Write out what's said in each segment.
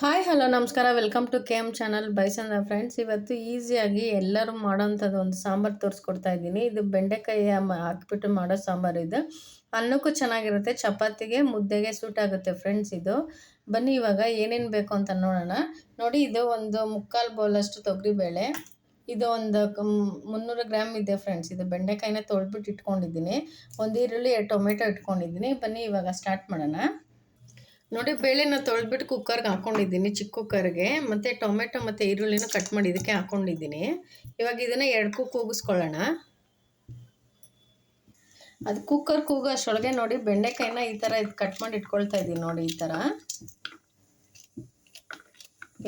Hi hello ನಮಸ್ಕಾರ. Welcome to K M channel ಬೈಸಂದ friends ಇವತ್ತು ಈಸಿಯಾಗಿ ಎಲ್ಲರೂ ಮಾಡೋವಂಥದ್ದು ಒಂದು ಸಾಂಬಾರು ತೋರಿಸ್ಕೊಡ್ತಾ ಇದ್ದೀನಿ. ಇದು ಬೆಂಡೆಕಾಯಿ ಹಾಕಿಬಿಟ್ಟು ಮಾಡೋ ಸಾಂಬಾರು ಇದು. ಅನ್ನಕ್ಕೂ ಚೆನ್ನಾಗಿರುತ್ತೆ. ಚಪಾತಿಗೆ, ಮುದ್ದೆಗೆ ಸೂಟ್ ಆಗುತ್ತೆ ಫ್ರೆಂಡ್ಸ್ ಇದು. ಬನ್ನಿ, ಇವಾಗ ಏನೇನು ಬೇಕು ಅಂತ ನೋಡೋಣ. ನೋಡಿ, ಇದು ಒಂದು ಮುಕ್ಕಾಲು ಬೌಲಷ್ಟು ತೊಗರಿಬೇಳೆ. ಇದು ಒಂದು ಮುನ್ನೂರು ಗ್ರಾಮ್ ಇದೆ ಫ್ರೆಂಡ್ಸ್ ಇದು ಬೆಂಡೆಕಾಯಿನ ತೊಳ್ಬಿಟ್ಟು ಇಟ್ಕೊಂಡಿದ್ದೀನಿ. ಒಂದು ಈರುಳ್ಳಿ ಟೊಮೆಟೊ ಇಟ್ಕೊಂಡಿದ್ದೀನಿ. ಬನ್ನಿ, ಇವಾಗ ಸ್ಟಾರ್ಟ್ ಮಾಡೋಣ. ನೋಡಿ, ಬೇಳೆನ ತೊಳೆದ್ಬಿಟ್ಟು ಕುಕ್ಕರ್ಗೆ ಹಾಕ್ಕೊಂಡಿದ್ದೀನಿ ಚಿಕ್ಕ ಕುಕ್ಕರ್ಗೆ ಮತ್ತು ಟೊಮೆಟೊ ಮತ್ತು ಈರುಳ್ಳಿನ ಕಟ್ ಮಾಡಿ ಇದಕ್ಕೆ ಹಾಕ್ಕೊಂಡಿದ್ದೀನಿ ಇವಾಗ ಇದನ್ನು ಎರಡು ಕೂಗು ಕೂಗಿಸ್ಕೊಳ್ಳೋಣ. ಅದು ಕುಕ್ಕರ್ ಕೂಗೋ ಅಷ್ಟೊಳಗೆ ನೋಡಿ, ಬೆಂಡೆಕಾಯಿನ ಈ ಥರ ಇದು ಕಟ್ ಮಾಡಿ ಇಟ್ಕೊಳ್ತಾ ಇದ್ದೀನಿ ನೋಡಿ ಈ ಥರ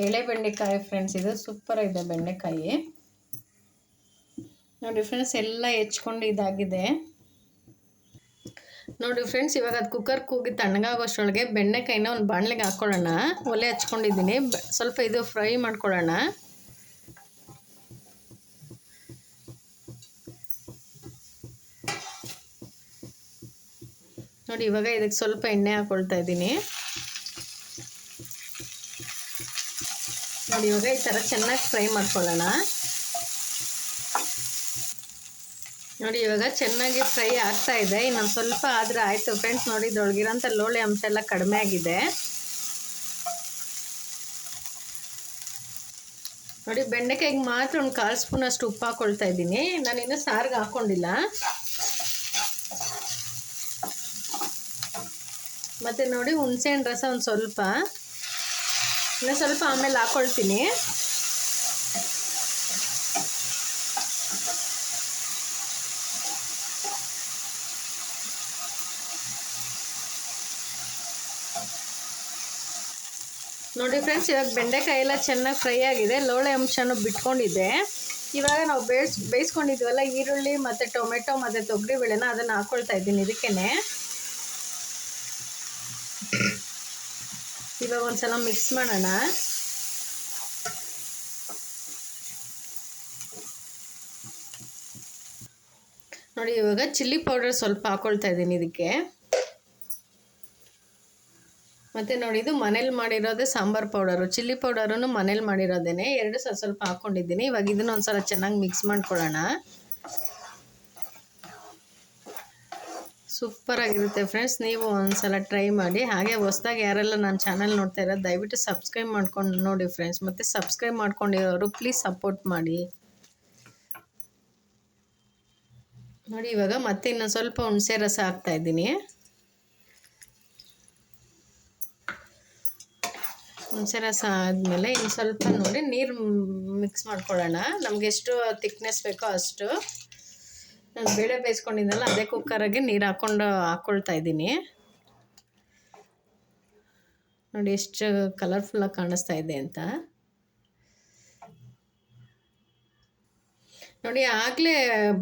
ಎಳೆ ಬೆಂಡೆಕಾಯಿ ಫ್ರೆಂಡ್ಸ್ ಇದು ಸೂಪರ್ ಇದೆ ಬೆಂಡೆಕಾಯಿ. ನೋಡಿ ಫ್ರೆಂಡ್ಸ್ ಎಲ್ಲ ಹೆಚ್ಕೊಂಡು ಇದಾಗಿದೆ. ನೋಡಿ ಫ್ರೆಂಡ್ಸ್ ಇವಾಗ ಅದು ಕುಕ್ಕರ್ ಕೂಗಿ ತಣ್ಣಗಾಗೋಷ್ಟರೊಳಗೆ ಬೆಣ್ಣೆಕಾಯಿನ ಒಂದು ಬಾಣಲೆಗೆ ಹಾಕ್ಕೊಳ್ಳೋಣ ಒಲೆ ಹಚ್ಕೊಂಡಿದ್ದೀನಿ. ಸ್ವಲ್ಪ ಇದು ಫ್ರೈ ಮಾಡ್ಕೊಳ್ಳೋಣ. ನೋಡಿ, ಇವಾಗ ಇದಕ್ಕೆ ಸ್ವಲ್ಪ ಎಣ್ಣೆ ಹಾಕ್ಕೊಳ್ತಾ ಇದ್ದೀನಿ. ನೋಡಿ, ಇವಾಗ ಈ ಥರ ಚೆನ್ನಾಗಿ ಫ್ರೈ ಮಾಡ್ಕೊಳ್ಳೋಣ. ನೋಡಿ, ಇವಾಗ ಚೆನ್ನಾಗಿ ಫ್ರೈ ಆಗ್ತಾ ಇದೆ. ಇನ್ನೊಂದು ಸ್ವಲ್ಪ ಆದರೆ ಆಯಿತು ಫ್ರೆಂಡ್ಸ್ ನೋಡಿ, ಇದ್ರೊಳಗಿರೋಂಥ ಲೋಳೆ ಅಂಶ ಎಲ್ಲ ಕಡಿಮೆ ಆಗಿದೆ. ನೋಡಿ, ಬೆಂಡೆಕಾಯಿಗೆ ಮಾತ್ರ ಒಂದು ಕಾಲು ಸ್ಪೂನ್ ಅಷ್ಟು ಉಪ್ಪು ಹಾಕೊಳ್ತಾ ಇದ್ದೀನಿ. ನಾನು ಇನ್ನೂ ಸಾರಿಗೆ ಹಾಕ್ಕೊಂಡಿಲ್ಲ ಮತ್ತು ನೋಡಿ ಹುಣಸೆಹಣ್ಣು ರಸ ಒಂದು ಸ್ವಲ್ಪ. ಇನ್ನೂ ಸ್ವಲ್ಪ ಆಮೇಲೆ ಹಾಕ್ಕೊಳ್ತೀನಿ ನೋಡಿ ಫ್ರೆಂಡ್ಸ್ ಇವಾಗ ಬೆಂಡೆಕಾಯಿ ಎಲ್ಲ ಚೆನ್ನಾಗಿ ಫ್ರೈ ಆಗಿದೆ. ಲೋಳೆ ಅಂಶನೂ ಬಿಟ್ಕೊಂಡಿದೆ ಇವಾಗ ನಾವು ಬೇಯಿಸ್, ಬೇಯಿಸ್ಕೊಂಡಿದ್ವಲ್ಲ ಈರುಳ್ಳಿ ಮತ್ತು ಟೊಮೆಟೊ ಮತ್ತು ತೊಗರಿಬೇಳೆನ ಅದನ್ನು ಹಾಕ್ಕೊಳ್ತಾ ಇದ್ದೀನಿ ಇದಕ್ಕೇ ಇವಾಗ ಒಂದ್ಸಲ ಮಿಕ್ಸ್ ಮಾಡೋಣ. ನೋಡಿ ಇವಾಗ ಚಿಲ್ಲಿ ಪೌಡರ್ ಸ್ವಲ್ಪ ಹಾಕ್ಕೊಳ್ತಾ ಇದ್ದೀನಿ ಇದಕ್ಕೆ. ಮತ್ತು ನೋಡಿ, ಇದು ಮನೇಲಿ ಮಾಡಿರೋದೇ ಸಾಂಬಾರ್ ಪೌಡರು. ಚಿಲ್ಲಿ ಪೌಡರನ್ನು ಮನೇಲಿ ಮಾಡಿರೋದೇನೆ. ಎರಡು ಸ್ವಲ್ಪ ಸ್ವಲ್ಪ ಹಾಕ್ಕೊಂಡಿದ್ದೀನಿ ಇವಾಗ ಇದನ್ನ ಒಂದ್ಸಲ ಚೆನ್ನಾಗಿ ಮಿಕ್ಸ್ ಮಾಡ್ಕೊಳ್ಳೋಣ. ಸೂಪರಾಗಿರುತ್ತೆ ಫ್ರೆಂಡ್ಸ್. ನೀವು ಒಂದ್ಸಲ ಟ್ರೈ ಮಾಡಿ. ಹಾಗೆ ಹೊಸ್ದಾಗಿ ಯಾರೆಲ್ಲ ನನ್ನ ಚಾನಲ್ ನೋಡ್ತಾ ಇರೋದು, ದಯವಿಟ್ಟು ಸಬ್ಸ್ಕ್ರೈಬ್ ಮಾಡ್ಕೊಂಡು ನೋಡಿ ಫ್ರೆಂಡ್ಸ್. ಮತ್ತು ಸಬ್ಸ್ಕ್ರೈಬ್ ಮಾಡ್ಕೊಂಡಿರೋರು ಪ್ಲೀಸ್ ಸಪೋರ್ಟ್ ಮಾಡಿ. ನೋಡಿ, ಇವಾಗ ಮತ್ತೆ ಇನ್ನೊಂದು ಸ್ವಲ್ಪ ಹುಣಸೆ ರಸ ಹಾಕ್ತಾ ಇದ್ದೀನಿ. ಹುಣಸೆ ರಸ ಆದಮೇಲೆ ಇನ್ನು ಸ್ವಲ್ಪ ನೋಡಿ ನೀರು ಮಿಕ್ಸ್ ಮಾಡ್ಕೊಳ್ಳೋಣ. ನಮ್ಗೆ ಎಷ್ಟು ತಿಕ್ನೆಸ್ ಬೇಕೋ ಅಷ್ಟು. ನಾನು ಬೇಳೆ ಬೇಯಿಸ್ಕೊಂಡಿದ್ದಲ್ಲ ಅದೇ ಕುಕ್ಕರಾಗೆ ನೀರು ಹಾಕ್ಕೊಂಡು ಹಾಕ್ಕೊಳ್ತಾ ಇದ್ದೀನಿ. ನೋಡಿ ಎಷ್ಟು ಕಲರ್ಫುಲ್ಲಾಗಿ ಕಾಣಿಸ್ತಾ ಇದೆ ಅಂತ. ನೋಡಿ, ಆಗಲೇ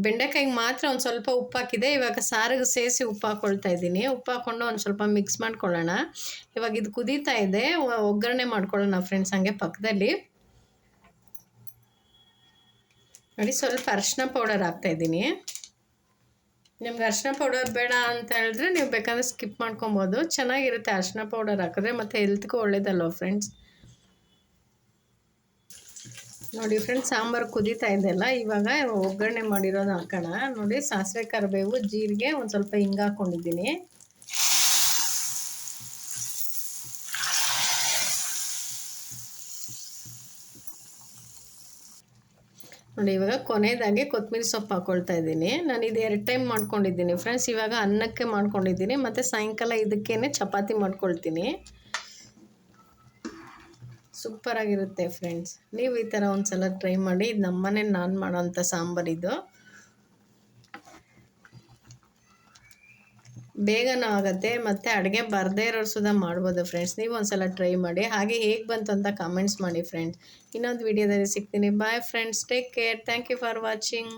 ಬೆಂಡೆಕಾಯಿಗೆ ಮಾತ್ರ ಒಂದು ಸ್ವಲ್ಪ ಉಪ್ಪು ಹಾಕಿದೆ ಇವಾಗ ಸಾರಿಗೆ ಸೇರಿಸಿ ಉಪ್ಪು ಹಾಕ್ಕೊಳ್ತಾ ಇದ್ದೀನಿ. ಉಪ್ಪು ಹಾಕ್ಕೊಂಡು ಒಂದು ಸ್ವಲ್ಪ ಮಿಕ್ಸ್ ಮಾಡ್ಕೊಳ್ಳೋಣ. ಇವಾಗ ಇದು ಕುದೀತಾ ಇದೆ. ಒಗ್ಗರಣೆ ಮಾಡ್ಕೊಳ್ಳೋಣ ಫ್ರೆಂಡ್ಸ್ ಹಂಗೆ ಪಕ್ಕದಲ್ಲಿ ನೋಡಿ, ಸ್ವಲ್ಪ ಅರಿಶಿನ ಪೌಡರ್ ಹಾಕ್ತಾ ಇದ್ದೀನಿ. ನಿಮ್ಗೆ ಅರಿಶಿನ ಪೌಡರ್ ಬೇಡ ಅಂತ ಹೇಳಿದ್ರೆ ನೀವು ಬೇಕಂದ್ರೆ ಸ್ಕಿಪ್ ಮಾಡ್ಕೊಬೋದು. ಚೆನ್ನಾಗಿರುತ್ತೆ ಅರಿಶಿನ ಪೌಡರ್ ಹಾಕಿದ್ರೆ, ಮತ್ತು ಹೆಲ್ತ್ಗೂ ಒಳ್ಳೇದಲ್ವ ಫ್ರೆಂಡ್ಸ್ ನೋಡಿ ಫ್ರೆಂಡ್ಸ್ ಸಾಂಬಾರು ಕುದೀತಾ ಇದೆಯಲ್ಲ, ಇವಾಗ ಒಗ್ಗರಣೆ ಮಾಡಿರೋದು ಹಾಕೋಣ. ನೋಡಿ ಸಾಸಿವೆ ಕರಿಬೇವು, ಜೀರಿಗೆ ಒಂದು ಸ್ವಲ್ಪ ಹಿಂಗೆ ಹಾಕ್ಕೊಂಡಿದ್ದೀನಿ ನೋಡಿ ಇವಾಗ ಕೊನೆಯದಾಗಿ ಕೊತ್ತಂಬರಿ ಸೊಪ್ಪು ಹಾಕ್ಕೊಳ್ತಾ ಇದ್ದೀನಿ. ನಾನು ಇದು ಎರಡು ಟೈಮ್ ಮಾಡ್ಕೊಂಡಿದ್ದೀನಿ ಫ್ರೆಂಡ್ಸ್ ಇವಾಗ ಅನ್ನಕ್ಕೆ ಮಾಡ್ಕೊಂಡಿದ್ದೀನಿ, ಮತ್ತು ಸಾಯಂಕಾಲ ಇದಕ್ಕೇ ಚಪಾತಿ ಮಾಡ್ಕೊಳ್ತೀನಿ. ಸೂಪರಾಗಿರುತ್ತೆ ಫ್ರೆಂಡ್ಸ್. ನೀವು ಈ ಥರ ಒಂದು ಸಲ ಟ್ರೈ ಮಾಡಿ ಇದು ನಮ್ಮನೆ ನಾನು ಮಾಡೋವಂಥ ಇದು. ಬೇಗನೂ ಆಗುತ್ತೆ, ಮತ್ತು ಅಡುಗೆ ಬರದೇ ಇರೋರು ಸುದ ಮಾಡ್ಬೋದು ಫ್ರೆಂಡ್ಸ್. ನೀವು ಒಂದು ಸಲ ಟ್ರೈ ಮಾಡಿ. ಹಾಗೆ ಹೇಗೆ ಬಂತು ಅಂತ ಕಮೆಂಟ್ಸ್ ಮಾಡಿ ಫ್ರೆಂಡ್ಸ್. ಇನ್ನೊಂದು ವಿಡಿಯೋದಲ್ಲಿ ಸಿಗ್ತೀನಿ. Bye friends take care thank you for watching